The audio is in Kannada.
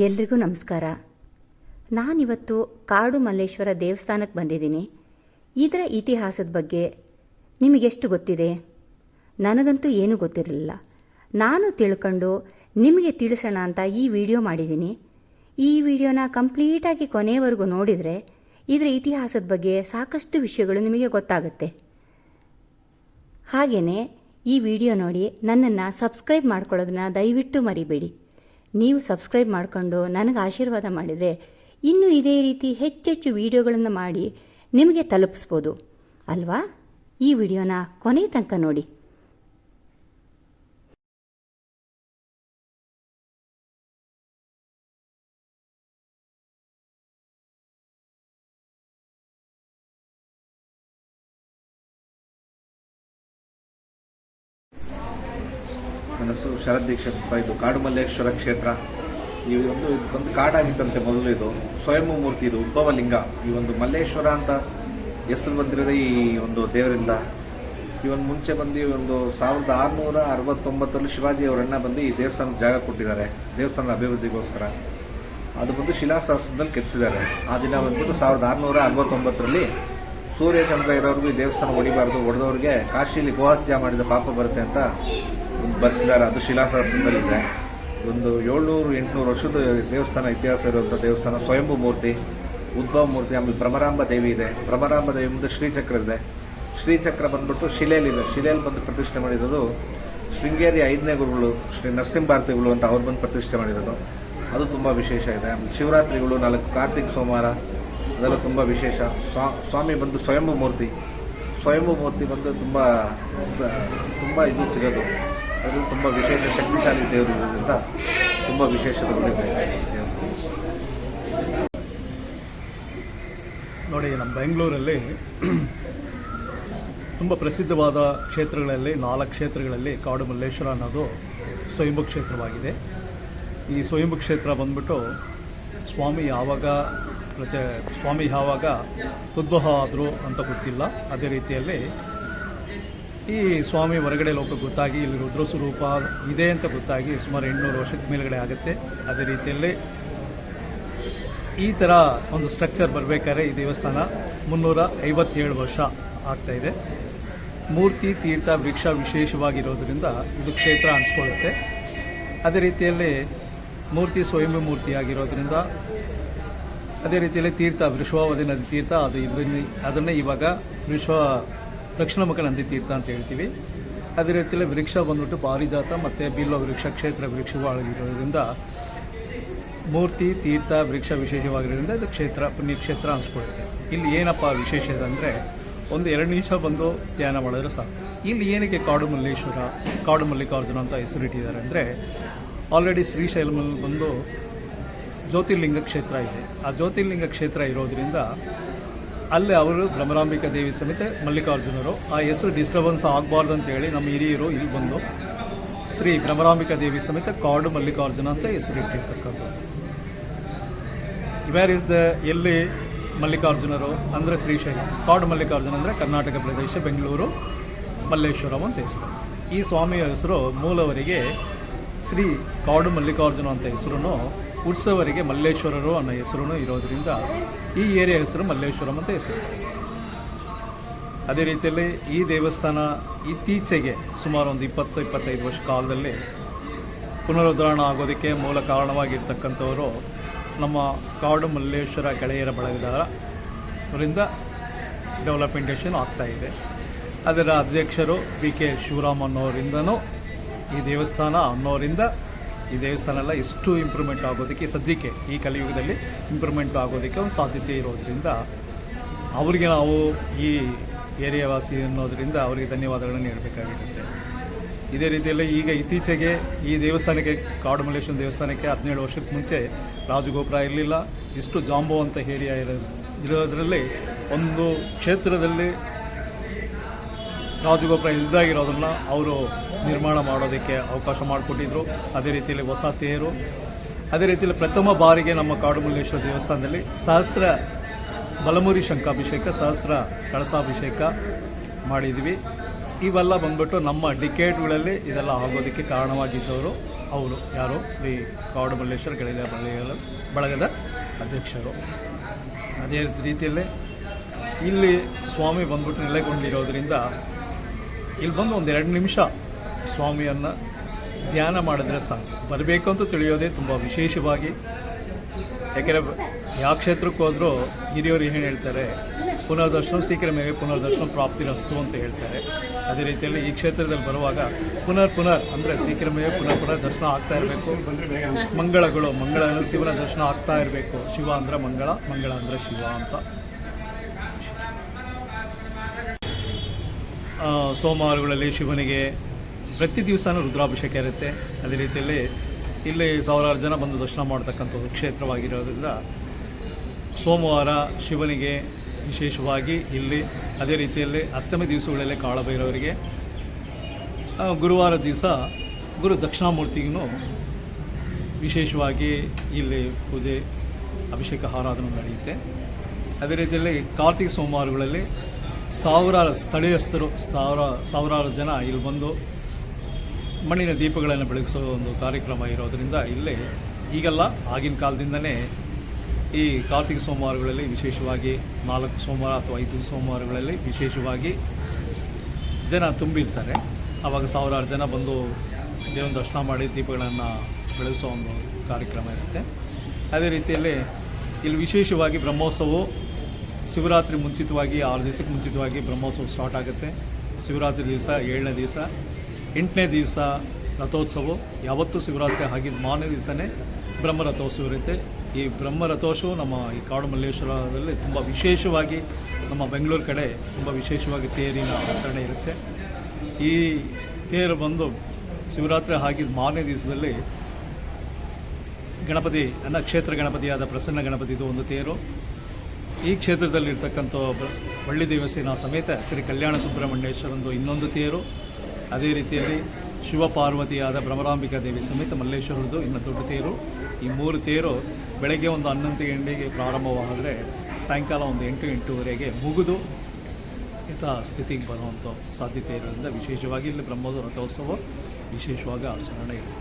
ಎಲ್ರಿಗೂ ನಮಸ್ಕಾರ. ನಾನಿವತ್ತು ಕಾಡು ಮಲ್ಲೇಶ್ವರ ದೇವಸ್ಥಾನಕ್ಕೆ ಬಂದಿದ್ದೀನಿ. ಇದರ ಇತಿಹಾಸದ ಬಗ್ಗೆ ನಿಮಗೆಷ್ಟು ಗೊತ್ತಿದೆ? ನನಗಂತೂ ಏನೂ ಗೊತ್ತಿರಲಿಲ್ಲ. ನಾನು ತಿಳ್ಕೊಂಡು ನಿಮಗೆ ತಿಳಿಸೋಣ ಅಂತ ಈ ವಿಡಿಯೋ ಮಾಡಿದ್ದೀನಿ. ಈ ವಿಡಿಯೋನ ಕಂಪ್ಲೀಟಾಗಿ ಕೊನೆಯವರೆಗೂ ನೋಡಿದರೆ ಇದರ ಇತಿಹಾಸದ ಬಗ್ಗೆ ಸಾಕಷ್ಟು ವಿಷಯಗಳು ನಿಮಗೆ ಗೊತ್ತಾಗುತ್ತೆ. ಹಾಗೆಯೇ ಈ ವಿಡಿಯೋ ನೋಡಿ ನನ್ನನ್ನು ಸಬ್ಸ್ಕ್ರೈಬ್ ಮಾಡ್ಕೊಳ್ಳೋದನ್ನ ದಯವಿಟ್ಟು ಮರಿಬೇಡಿ. ನೀವು ಸಬ್ಸ್ಕ್ರೈಬ್ ಮಾಡಿಕೊಂಡು ನನಗೆ ಆಶೀರ್ವಾದ ಮಾಡಿದರೆ ಇನ್ನೂ ಇದೇ ರೀತಿ ಹೆಚ್ಚೆಚ್ಚು ವಿಡಿಯೋಗಳನ್ನು ಮಾಡಿ ನಿಮಗೆ ತಲುಪಿಸ್ಬೋದು. ಅಲ್ವಾ? ಈ ವಿಡಿಯೋನ ಕೊನೆ ತನಕ ನೋಡಿ. ನನ್ನ ಹೆಸರು ಶರದ್ ದೀಕ್ಷಿತ್ ಅಂತ ಇದು ಕಾಡುಮಲ್ಲೇಶ್ವರ ಕ್ಷೇತ್ರ. ಈ ಒಂದು ಒಂದು ಕಾಡಾಗಿತ್ತಂತೆ ಮೊದಲು ಇದು. ಸ್ವಯಂಭೂ ಮೂರ್ತಿ ಇದು ಉದ್ಭವ ಲಿಂಗ ಈ ಒಂದು ಮಲ್ಲೇಶ್ವರ ಅಂತ ಹೆಸರು ಬಂದಿರೋದೇ ಈ ಒಂದು ದೇವರಿಂದ. ಈ ಒಂದು ಮುಂಚೆ ಬಂದು ಈ ಒಂದು ಸಾವಿರದ ಆರುನೂರ ಅರವತ್ತೊಂಬತ್ತರಲ್ಲಿ ಶಿವಾಜಿ ಅವರನ್ನ ಬಂದು ಈ ದೇವಸ್ಥಾನಕ್ಕೆ ಜಾಗ ಕೊಟ್ಟಿದ್ದಾರೆ. ದೇವಸ್ಥಾನದ ಅಭಿವೃದ್ಧಿಗೋಸ್ಕರ. ಅದು ಬಂದು ಶಿಲಾಶಾಸ್ತ್ರದಲ್ಲಿ ಕೆತ್ತಿಸಿದ್ದಾರೆ. ಆ ದಿನ ಬಂದ್ಬಿಟ್ಟು ಸಾವಿರದ ಆರುನೂರ ಅರವತ್ತೊಂಬತ್ತರಲ್ಲಿ ಸೂರ್ಯಚಂದ್ರ ಇರೋರಿಗೂ ಈ ದೇವಸ್ಥಾನ ಹೊಡಿಬಾರ್ದು, ಹೊಡೆದವ್ರಿಗೆ ಕಾಶಿಲಿ ಗೋಹತ್ಯ ಮಾಡಿದ ಪಾಪ ಬರುತ್ತೆ ಅಂತ ಬರ್ಸಿದ್ದಾರೆ. ಅದು ಶಿಲಾಶಾಸ್ತ್ರದಲ್ಲಿದೆ ಒಂದು ಏಳ್ನೂರು ಎಂಟುನೂರು ವರ್ಷದ ದೇವಸ್ಥಾನ ಇತಿಹಾಸ ಇರುವಂಥ ದೇವಸ್ಥಾನ ಸ್ವಯಂಭೂ ಮೂರ್ತಿ, ಉದ್ಭವ ಮೂರ್ತಿ, ಆಮೇಲೆ ಭ್ರಮರಾಂಬ ದೇವಿ ಇದೆ. ಭ್ರಮರಾಂಬ ದೇವಿ ಮುಂದೆ ಶ್ರೀಚಕ್ರ ಇದೆ. ಶ್ರೀಚಕ್ರ ಬಂದ್ಬಿಟ್ಟು ಶಿಲೆಯಲ್ಲಿದೆ. ಶಿಲೆಯಲ್ಲಿ ಬಂದು ಪ್ರತಿಷ್ಠೆ ಮಾಡಿರೋದು ಶೃಂಗೇರಿ ಐದನೇ ಗುರುಗಳು, ಶ್ರೀ ನರಸಿಂಹಾರ್ತಿಗಳು ಅಂತ ಅವ್ರು ಬಂದು ಪ್ರತಿಷ್ಠೆ ಮಾಡಿರೋದು. ಅದು ತುಂಬ ವಿಶೇಷ ಇದೆ. ಆಮೇಲೆ ಶಿವರಾತ್ರಿಗಳು, ನಾಲ್ಕು ಕಾರ್ತಿಕ್ ಸೋಮವಾರ, ಅದೆಲ್ಲ ತುಂಬ ವಿಶೇಷ. ಸ್ವಾ, ಸ್ವಾಮಿ ಬಂದು ಸ್ವಯಂಭೂ ಮೂರ್ತಿ. ಸ್ವಯಂಭೂ ಮೂರ್ತಿ ಬಂದು ತುಂಬ ತುಂಬ ಇದು ಸಿಗೋದು. ಅದು ತುಂಬ ವಿಶೇಷ ಶಕ್ತಿಶಾಲಿ ದೇವರು ಅಂತ ತುಂಬ ದೇವರು ನೋಡಿ, ನಮ್ಮ ಬೆಂಗಳೂರಲ್ಲಿ ತುಂಬ ಪ್ರಸಿದ್ಧವಾದ ಕ್ಷೇತ್ರಗಳಲ್ಲಿ, ನಾಲ್ಕು ಕ್ಷೇತ್ರಗಳಲ್ಲಿ ಕಾಡು ಮಲ್ಲೇಶ್ವರ ಅನ್ನೋದು ಸ್ವಯಂಭು ಕ್ಷೇತ್ರವಾಗಿದೆ. ಈ ಸ್ವಯಂಭು ಕ್ಷೇತ್ರ ಬಂದ್ಬಿಟ್ಟು ಸ್ವಾಮಿ ಯಾವಾಗ ಪ್ರತಿ ಸ್ವಾಮಿ ಯಾವಾಗ ಉದ್ಭವ ಆದರು ಅಂತ ಗೊತ್ತಿಲ್ಲ. ಅದೇ ರೀತಿಯಲ್ಲಿ ಈ ಸ್ವಾಮಿ ಹೊರಗಡೆ ಲೋಕ ಗೊತ್ತಾಗಿ ಇಲ್ಲಿ ರುದ್ರ ಸ್ವರೂಪ ಇದೆ ಅಂತ ಗೊತ್ತಾಗಿ ಸುಮಾರು ಎಂಟುನೂರು ವರ್ಷದ ಮೇಲುಗಡೆ ಆಗುತ್ತೆ. ಅದೇ ರೀತಿಯಲ್ಲಿ ಈ ಥರ ಒಂದು ಸ್ಟ್ರಕ್ಚರ್ ಬರಬೇಕಾದ್ರೆ ಈ ದೇವಸ್ಥಾನ ಮುನ್ನೂರ ಐವತ್ತೇಳು ವರ್ಷ ಆಗ್ತಾ ಇದೆ. ಮೂರ್ತಿ, ತೀರ್ಥ, ವೃಕ್ಷ ವಿಶೇಷವಾಗಿರೋದ್ರಿಂದ ಇದು ಕ್ಷೇತ್ರ ಅನಿಸ್ಕೊಳ್ಳುತ್ತೆ. ಅದೇ ರೀತಿಯಲ್ಲಿ ಮೂರ್ತಿ ಸ್ವಯಂ ಮೂರ್ತಿ ಆಗಿರೋದ್ರಿಂದ ಅದೇ ರೀತಿಯಲ್ಲಿ ತೀರ್ಥ, ವಿಶ್ವಾವಧಿ ನದಿ ತೀರ್ಥ, ಅದು ಇದನ್ನ ಅದನ್ನೇ ಇವಾಗ ವಿಶ್ವ ದಕ್ಷಿಣಮುಖ ನಂದಿ ತೀರ್ಥ ಅಂತ ಹೇಳ್ತೀವಿ. ಅದೇ ರೀತಿಯಲ್ಲಿ ವೃಕ್ಷ ಬಂದ್ಬಿಟ್ಟು ಪಾರಿಜಾತ ಮತ್ತು ಬಿಲ್ವ ವೃಕ್ಷ ಕ್ಷೇತ್ರ ವೃಕ್ಷವಾಗಿರೋದ್ರಿಂದ ಮೂರ್ತಿ, ತೀರ್ಥ ವೃಕ್ಷ ವಿಶೇಷವಾಗಿರೋದ್ರಿಂದ ಇದು ಕ್ಷೇತ್ರ ಪುಣ್ಯಕ್ಷೇತ್ರ ಅನಿಸ್ಕೊಳುತ್ತೆ ಇಲ್ಲಿ ಏನಪ್ಪ ವಿಶೇಷ ಅಂದರೆ ಒಂದು ಎರಡು ನಿಮಿಷ ಬಂದು ಧ್ಯಾನ ಮಾಡಿದ್ರೆ ಸಾಕು. ಇಲ್ಲಿ ಏನಕ್ಕೆ ಕಾಡು ಮಲ್ಲೇಶ್ವರ ಕಾಡು ಮಲ್ಲಿಕಾರ್ಜುನ ಅಂತ ಹೆಸರಿಟ್ಟಿದ್ದಾರೆ ಅಂದರೆ ಆಲ್ರೆಡಿ ಶ್ರೀಶೈಲಮಲ್ಲಿ ಬಂದು ಜ್ಯೋತಿರ್ಲಿಂಗ ಕ್ಷೇತ್ರ ಇದೆ. ಆ ಜ್ಯೋತಿರ್ಲಿಂಗ ಕ್ಷೇತ್ರ ಇರೋದ್ರಿಂದ ಅಲ್ಲಿ ಅವರು ಭ್ರಮರಾಂಬಿಕ ದೇವಿ ಸಮೇತ ಮಲ್ಲಿಕಾರ್ಜುನರು. ಆ ಹೆಸರು ಡಿಸ್ಟರ್ಬೆನ್ಸ್ ಆಗಬಾರ್ದು ಅಂತ ಹೇಳಿ ನಮ್ಮ ಹಿರಿಯರು ಇಲ್ಲಿ ಬಂದು ಶ್ರೀ ಭ್ರಮರಾಂಬಿಕ ದೇವಿ ಸಮೇತ ಕಾಡು ಮಲ್ಲಿಕಾರ್ಜುನ ಅಂತ ಹೆಸರಿಟ್ಟಿರ್ತಕ್ಕಂಥದ್ದು ವೇರ್ ಇಸ್ ದ ಎಲ್ಲಿ ಮಲ್ಲಿಕಾರ್ಜುನರು ಅಂದರೆ ಶ್ರೀಶೈಲ? ಕಾಡು ಮಲ್ಲಿಕಾರ್ಜುನ ಅಂದರೆ ಕರ್ನಾಟಕ ಪ್ರದೇಶ, ಬೆಂಗಳೂರು, ಮಲ್ಲೇಶ್ವರಂ ಅಂತ ಹೆಸರು. ಈ ಸ್ವಾಮಿಯ ಹೆಸರು ಮೂಲವರಿಗೆ ಶ್ರೀ ಕಾಡು ಮಲ್ಲಿಕಾರ್ಜುನ ಅಂತ ಹೆಸರು ಉತ್ಸವರಿಗೆ ಮಲ್ಲೇಶ್ವರರು ಅನ್ನೋ ಹೆಸರು ಇರೋದರಿಂದ ಈ ಏರಿಯಾ ಹೆಸರು ಮಲ್ಲೇಶ್ವರಂ ಅಂತ ಹೆಸರು. ಅದೇ ರೀತಿಯಲ್ಲಿ ಈ ದೇವಸ್ಥಾನ ಇತ್ತೀಚೆಗೆ ಸುಮಾರು ಒಂದು ಇಪ್ಪತ್ತು, ಇಪ್ಪತ್ತೈದು ವರ್ಷ ಕಾಲದಲ್ಲಿ ಪುನರುದ್ಧಾರಣ ಆಗೋದಕ್ಕೆ ಮೂಲ ಕಾರಣವಾಗಿರ್ತಕ್ಕಂಥವರು ನಮ್ಮ ಕಾಡು ಮಲ್ಲೇಶ್ವರ ಗೆಳೆಯರ ಬಳಗದವರಿಂದ ಡೆವಲಪ್ಮೆಂಟೇಷನ್ ಇದೆ. ಅದರ ಅಧ್ಯಕ್ಷರು ಬಿ ಕೆ ಶಿವರಾಮ್ ಅನ್ನೋರಿಂದನೂ ಈ ದೇವಸ್ಥಾನ ಅನ್ನೋರಿಂದ ಈ ದೇವಸ್ಥಾನ ಎಲ್ಲ ಎಷ್ಟು ಇಂಪ್ರೂವ್ಮೆಂಟ್ ಆಗೋದಕ್ಕೆ ಸದ್ಯಕ್ಕೆ, ಈ ಕಲಿಯುಗದಲ್ಲಿ ಇಂಪ್ರೂವ್ಮೆಂಟ್ ಆಗೋದಕ್ಕೆ ಒಂದು ಸಾಧ್ಯತೆ ಇರೋದ್ರಿಂದ ಅವರಿಗೆ ನಾವು ಈ ಏರಿಯಾ ವಾಸಿ ಅನ್ನೋದರಿಂದ ಅವರಿಗೆ ಧನ್ಯವಾದಗಳನ್ನು ನೀಡಬೇಕಾಗಿರುತ್ತೆ. ಇದೇ ರೀತಿಯಲ್ಲಿ ಈಗ ಇತ್ತೀಚೆಗೆ ಈ ದೇವಸ್ಥಾನಕ್ಕೆ ಕಾಡು ಮಲ್ಲೇಶ್ವರ ದೇವಸ್ಥಾನಕ್ಕೆ ಹದಿನೇಳು ವರ್ಷಕ್ಕೆ ಮುಂಚೆ ರಾಜಗೋಪುರ ಇರಲಿಲ್ಲ. ಇಷ್ಟು ಜಾಂಬೋ ಅಂತ ಏರಿಯಾ ಇರೋ ಇರೋದ್ರಲ್ಲಿ ಒಂದು ಕ್ಷೇತ್ರದಲ್ಲಿ ರಾಜಗೋಪುರ ಇಲ್ದಾಗಿರೋದನ್ನು ಅವರು ನಿರ್ಮಾಣ ಮಾಡೋದಕ್ಕೆ ಅವಕಾಶ ಮಾಡಿಕೊಟ್ಟಿದ್ರು. ಅದೇ ರೀತಿಯಲ್ಲಿ ಹೊಸ ತೇರು, ಅದೇ ರೀತಿಯಲ್ಲಿ ಪ್ರಥಮ ಬಾರಿಗೆ ನಮ್ಮ ಕಾಡುಮಲ್ಲೇಶ್ವರ ದೇವಸ್ಥಾನದಲ್ಲಿ ಸಹಸ್ರ ಬಲಮುರಿ ಶಂಕಾಭಿಷೇಕ ಸಹಸ್ರ ಕಳಸಾಭಿಷೇಕ ಮಾಡಿದ್ವಿ. ಇವೆಲ್ಲ ಬಂದ್ಬಿಟ್ಟು ನಮ್ಮ ಡಿಕೇಟ್ಗಳಲ್ಲಿ ಇದೆಲ್ಲ ಆಗೋದಕ್ಕೆ ಕಾರಣವಾಗಿದ್ದವರು ಅವರು. ಯಾರು? ಶ್ರೀ ಕಾಡು ಮಲ್ಲೇಶ್ವರ ಗೆಳೆಯ ಬಳಗದ ಬಳಗದ ಅಧ್ಯಕ್ಷರು. ಅದೇ ರೀತಿಯಲ್ಲಿ ಇಲ್ಲಿ ಸ್ವಾಮಿ ಬಂದ್ಬಿಟ್ಟು ನೆಲೆಗೊಂಡಿರೋದ್ರಿಂದ ಇಲ್ಲಿ ಬಂದು ಒಂದೆರಡು ನಿಮಿಷ ಸ್ವಾಮಿಯನ್ನು ಧ್ಯಾನ ಮಾಡಿದ್ರೆ ಸಾಕು. ಬರಬೇಕು ಅಂತ ತಿಳಿಯೋದೇ ತುಂಬ ವಿಶೇಷವಾಗಿ. ಯಾಕೆಂದರೆ ಯಾವ ಕ್ಷೇತ್ರಕ್ಕೆ ಹೋದರೂ ಹಿರಿಯವರು ಏನು ಹೇಳ್ತಾರೆ, ಪುನರ್ದರ್ಶನ ಶೀಘ್ರಮೇವೆ ಪುನರ್ದರ್ಶನ ಪ್ರಾಪ್ತಿ ರಸ್ತು ಅಂತ ಹೇಳ್ತಾರೆ. ಅದೇ ರೀತಿಯಲ್ಲಿ ಈ ಕ್ಷೇತ್ರದಲ್ಲಿ ಬರುವಾಗ ಪುನರ್ ಪುನರ್ ಅಂದರೆ ಶೀಘ್ರಮೇವೆ ಪುನರ್ ಪುನರ್ ದರ್ಶನ ಆಗ್ತಾ ಇರಬೇಕು. ಮಂಗಳಗಳು ಮಂಗಳ ಶಿವನ ದರ್ಶನ ಆಗ್ತಾ ಇರಬೇಕು. ಶಿವ ಅಂದರೆ ಮಂಗಳ ಮಂಗಳ ಅಂದರೆ ಶಿವ ಅಂತ. ಸೋಮವಾರಗಳಲ್ಲಿ ಶಿವನಿಗೆ ಪ್ರತಿ ದಿವಸನೂ ರುದ್ರಾಭಿಷೇಕ ಇರುತ್ತೆ. ಅದೇ ರೀತಿಯಲ್ಲಿ ಇಲ್ಲಿ ಸಾವಿರಾರು ಜನ ಬಂದು ದರ್ಶನ ಮಾಡ್ತಕ್ಕಂಥ ಕ್ಷೇತ್ರವಾಗಿರೋದ್ರಿಂದ ಸೋಮವಾರ ಶಿವನಿಗೆ ವಿಶೇಷವಾಗಿ ಇಲ್ಲಿ ಅದೇ ರೀತಿಯಲ್ಲಿ ಅಷ್ಟಮಿ ದಿವಸಗಳಲ್ಲಿ ಕಾಳಭೈರವರಿಗೆ ಗುರುವಾರ ದಿವಸ ಗುರು ದಕ್ಷಿಣಾಮೂರ್ತಿಗೂ ವಿಶೇಷವಾಗಿ ಇಲ್ಲಿ ಪೂಜೆ, ಅಭಿಷೇಕ, ಆರಾಧನೆ ನಡೆಯುತ್ತೆ. ಅದೇ ರೀತಿಯಲ್ಲಿ ಕಾರ್ತಿಕ ಸೋಮವಾರಗಳಲ್ಲಿ ಸಾವಿರಾರು ಸ್ಥಳೀಯಸ್ಥರು, ಸಾವಿರ, ಸಾವಿರಾರು ಜನ ಇಲ್ಲಿ ಬಂದು ಮಣ್ಣಿನ ದೀಪಗಳನ್ನು ಬೆಳಗಿಸೋ ಒಂದು ಕಾರ್ಯಕ್ರಮ ಇರೋದರಿಂದ ಇಲ್ಲೇ ಈಗಲ್ಲ, ಆಗಿನ ಕಾಲದಿಂದನೇ ಈ ಕಾರ್ತಿಕ ಸೋಮವಾರಗಳಲ್ಲಿ ವಿಶೇಷವಾಗಿ ನಾಲ್ಕು ಸೋಮವಾರ ಅಥವಾ ಐದು ಸೋಮವಾರಗಳಲ್ಲಿ ವಿಶೇಷವಾಗಿ ಜನ ತುಂಬಿರ್ತಾರೆ. ಆವಾಗ ಸಾವಿರಾರು ಜನ ಬಂದು ದೇವನ ದರ್ಶನ ಮಾಡಿ ದೀಪಗಳನ್ನು ಬೆಳೆಸೋ ಒಂದು ಕಾರ್ಯಕ್ರಮ ಇರುತ್ತೆ. ಅದೇ ರೀತಿಯಲ್ಲಿ ಇಲ್ಲಿ ವಿಶೇಷವಾಗಿ ಬ್ರಹ್ಮೋತ್ಸವವು ಶಿವರಾತ್ರಿ ಮುಂಚಿತವಾಗಿ ಆರು ದಿವಸಕ್ಕೆ ಮುಂಚಿತವಾಗಿ ಬ್ರಹ್ಮೋತ್ಸವ ಸ್ಟಾರ್ಟ್ ಆಗುತ್ತೆ. ಶಿವರಾತ್ರಿ ದಿವಸ, ಏಳನೇ ದಿವಸ ಎಂಟನೇ ದಿವಸ ರಥೋತ್ಸವ. ಯಾವತ್ತೂ ಶಿವರಾತ್ರಿ ಆಗಿದ್ದು ಮಾರನೇ ದಿವಸನೇ ಬ್ರಹ್ಮ ರಥೋತ್ಸವ ಇರುತ್ತೆ. ಈ ಬ್ರಹ್ಮ ರಥೋತ್ಸವ ನಮ್ಮ ಈ ಕಾಡು ಮಲ್ಲೇಶ್ವರದಲ್ಲಿ ತುಂಬ ವಿಶೇಷವಾಗಿ ನಮ್ಮ ಬೆಂಗಳೂರು ಕಡೆ ತುಂಬ ವಿಶೇಷವಾಗಿ ತೇರಿನ ಆಚರಣೆ ಇರುತ್ತೆ. ಈ ತೇರು ಬಂದು ಶಿವರಾತ್ರಿ ಆಗಿದ್ದ ಮಾರನೇ ದಿವಸದಲ್ಲಿ ಗಣಪತಿ, ಅನ್ನ ಕ್ಷೇತ್ರ ಗಣಪತಿಯಾದ ಪ್ರಸನ್ನ ಗಣಪತಿದು ಒಂದು ತೇರು. ಈ ಕ್ಷೇತ್ರದಲ್ಲಿರ್ತಕ್ಕಂಥ ಬಳ್ಳಿ ದೇವಸ್ಥಾನ ಸಮೇತ ಶ್ರೀ ಕಲ್ಯಾಣ ಸುಬ್ರಹ್ಮಣ್ಯೇಶ್ವರಂದು ಇನ್ನೊಂದು ತೇರು. ಅದೇ ರೀತಿಯಲ್ಲಿ ಶಿವ ಪಾರ್ವತಿಯಾದ ಭ್ರಮರಾಂಬಿಕಾ ದೇವಿ ಸಮೇತ ಮಲ್ಲೇಶ್ವರದ್ದು ಇನ್ನು ದೊಡ್ಡ ತೇರು. ಈ ಮೂರು ತೇರು ಬೆಳಗ್ಗೆ ಒಂದು ಹನ್ನೊಂದು ಗಂಟೆಗೆ ಪ್ರಾರಂಭವಾದರೆ ಸಾಯಂಕಾಲ ಒಂದು ಎಂಟು, ಎಂಟೂವರೆಗೆ ಮುಗಿದು ಇಂಥ ಸ್ಥಿತಿಗೆ ಬರುವಂಥ ಸಾಧ್ಯತೆ ಇರೋದ್ರಿಂದ ವಿಶೇಷವಾಗಿ ಇಲ್ಲಿ ಬ್ರಹ್ಮೋತ್ಸವ ವಿಶೇಷವಾಗಿ ಆಚರಣೆ ಇದೆ